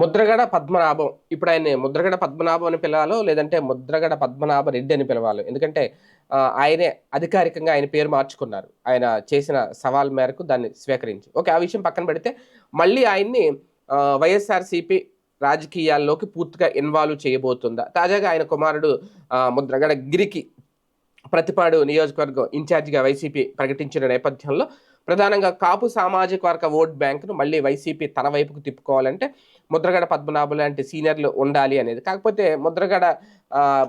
ముద్రగడ పద్మనాభం. ఇప్పుడు ఆయన ముద్రగడ పద్మనాభం అని పిలవాలో లేదంటే ముద్రగడ పద్మనాభ రెడ్డి అని పిలవాలి. ఎందుకంటే ఆయనే అధికారికంగా ఆయన పేరు మార్చుకున్నారు. ఆయన చేసిన సవాల్ మేరకు దాన్ని స్వీకరించి. ఓకే ఆ విషయం పక్కన పెడితే మళ్ళీ ఆయన్ని వైఎస్ఆర్సీపీ రాజకీయాల్లోకి పూర్తిగా ఇన్వాల్వ్ చేయబోతుందా? తాజాగా ఆయన కుమారుడు ముద్రగడ గిరికి ప్రతిపాడు నియోజకవర్గం ఇన్ఛార్జిగా వైసీపీ ప్రకటించిన నేపథ్యంలో ప్రధానంగా కాపు సామాజిక వర్గ ఓట్ బ్యాంకును మళ్ళీ వైసీపీ తన వైపుకు తిప్పుకోవాలంటే ముద్రగడ పద్మనాభం లాంటి సీనియర్లు ఉండాలి అనేది. కాకపోతే ముద్రగడ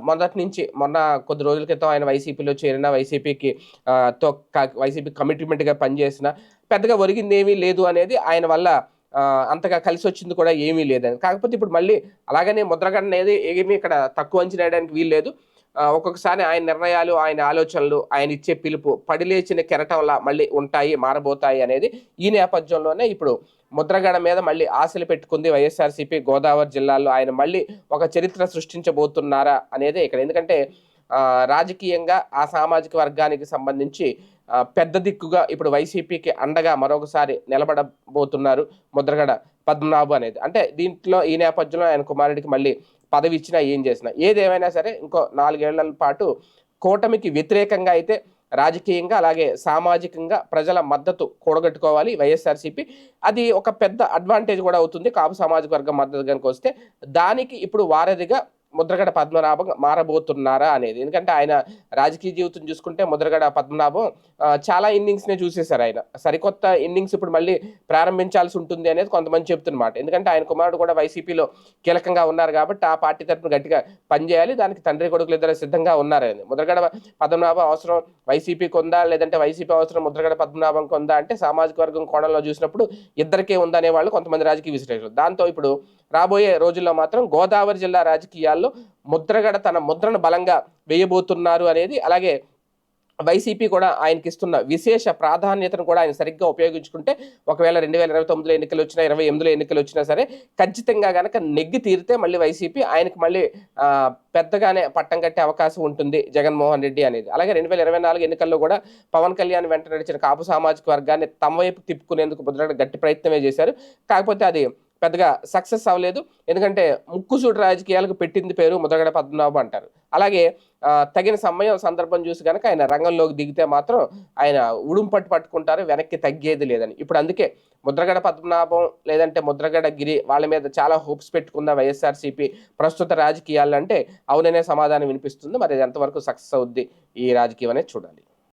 మొదటి నుంచి మొన్న కొద్ది రోజుల క్రితం ఆయన వైసీపీలో చేరిన వైసీపీకి తో వైసీపీ కమిట్మెంట్గా పనిచేసిన పెద్దగా ఒరిగింది ఏమీ లేదు అనేది ఆయన వల్ల అంతగా కలిసి వచ్చింది కూడా ఏమీ లేదని. కాకపోతే ఇప్పుడు మళ్ళీ అలాగనే ముద్రగడ అనేది ఏమీ ఇక్కడ తక్కువ అంచనా వేయడానికి వీలు లేదు ఒక్కొక్కసారి ఆయన నిర్ణయాలు ఆయన ఆలోచనలు ఆయన ఇచ్చే పిలుపు పడిలేచిన కెరటంలా మళ్ళీ ఉంటాయి మారబోతాయి అనేది ఈ నేపథ్యంలోనే ఇప్పుడు ముద్రగడ మీద మళ్ళీ ఆశలు పెట్టుకుంది వైఎస్ఆర్సీపీ. గోదావరి జిల్లాలో ఆయన మళ్ళీ ఒక చరిత్ర సృష్టించబోతున్నారా అనేది ఇక్కడ. ఎందుకంటే రాజకీయంగా ఆ సామాజిక వర్గానికి సంబంధించి పెద్ద దిక్కుగా ఇప్పుడు వైసీపీకి అండగా మరొకసారి నిలబడబోతున్నారు ముద్రగడ పద్మనాభు అనేది. అంటే దీంట్లో ఈ నేపథ్యంలో ఆయన కుమారుడికి మళ్ళీ పదవి ఇచ్చినా ఏం చేసినా. ఏదేమైనా సరే ఇంకో నాలుగేళ్ళ పాటు కూటమికి వ్యతిరేకంగా అయితే రాజకీయంగా అలాగే సామాజికంగా ప్రజల మద్దతు కూడగట్టుకోవాలి వైఎస్ఆర్సీపీ. అది ఒక పెద్ద అడ్వాంటేజ్ కూడా అవుతుంది. కాపు సామాజిక వర్గం మద్దతు కనుక వస్తే దానికి ఇప్పుడు వారధిగా ముద్రగడ పద్మనాభం మారబోతున్నారా అనేది. ఎందుకంటే ఆయన రాజకీయ జీవితం చూసుకుంటే ముద్రగడ పద్మనాభం చాలా ఇన్నింగ్స్నే చూసేశారు ఆయన. సరికొత్త ఇన్నింగ్స్ ఇప్పుడు మళ్ళీ ప్రారంభించాల్సి ఉంటుంది అనేది కొంతమంది చెప్తున్నమాట. ఎందుకంటే ఆయన కుమారుడు కూడా వైసీపీలో కీలకంగా ఉన్నారు కాబట్టి ఆ పార్టీ తరఫున గట్టిగా పనిచేయాలి. దానికి తండ్రి కొడుకులు ఇద్దరు సిద్ధంగా ఉన్నారని. ముద్రగడ పద్మనాభం అవసరం వైసీపీకి ఉందా? లేదంటే వైసీపీ అవసరం ముద్రగడ పద్మనాభం ఉందా? అంటే సామాజిక వర్గం కోణంలో చూసినప్పుడు ఇద్దరికే ఉందనే వాళ్ళు కొంతమంది రాజకీయ విశ్లేషకులు. దాంతో ఇప్పుడు రాబోయే రోజుల్లో మాత్రం గోదావరి జిల్లా రాజకీయాల్లో ముద్రగడ తన ముద్రను బలంగా వేయబోతున్నారు అనేది అలాగే వైసీపీ కూడా ఆయనకి ఇస్తున్న విశేష ప్రాధాన్యతను కూడా ఆయన సరిగ్గా ఉపయోగించుకుంటే ఒకవేళ రెండు వేల ఇరవై తొమ్మిదిలో ఎన్నికలు వచ్చినా ఇరవై ఎనిమిదిలో ఎన్నికలు వచ్చినా సరే ఖచ్చితంగా కనుక నెగ్గి తీరితే మళ్ళీ వైసీపీ ఆయనకు మళ్ళీ పెద్దగానే పట్టం కట్టే అవకాశం ఉంటుంది జగన్మోహన్ రెడ్డి అనేది. అలాగే రెండు వేల ఇరవై నాలుగు ఎన్నికల్లో కూడా పవన్ కళ్యాణ్ వెంట నడిచిన కాపు సామాజిక వర్గాన్ని తమ వైపు తిప్పుకునేందుకు ముద్రగడ గట్టి ప్రయత్నమే చేశారు. కాకపోతే అది పెద్దగా సక్సెస్ అవ్వలేదు. ఎందుకంటే ముక్కుసూటి రాజకీయాలకు పెట్టింది పేరు ముద్రగడ పద్మనాభం అంటారు. అలాగే తగిన సమయం సందర్భం చూసి కనుక ఆయన రంగంలోకి దిగితే మాత్రం ఆయన ఉడుంపట్టు పట్టుకుంటారు వెనక్కి తగ్గేది లేదని. ఇప్పుడు అందుకే ముద్రగడ పద్మనాభం లేదంటే ముద్రగడ గిరి వాళ్ళ మీద చాలా హోప్స్ పెట్టుకున్న వైఎస్ఆర్సీపీ ప్రస్తుత రాజకీయాలంటే అవుననే సమాధానం వినిపిస్తుంది. మరి అది ఎంతవరకు సక్సెస్ అవుద్ది ఈ రాజకీయం అనేది చూడాలి.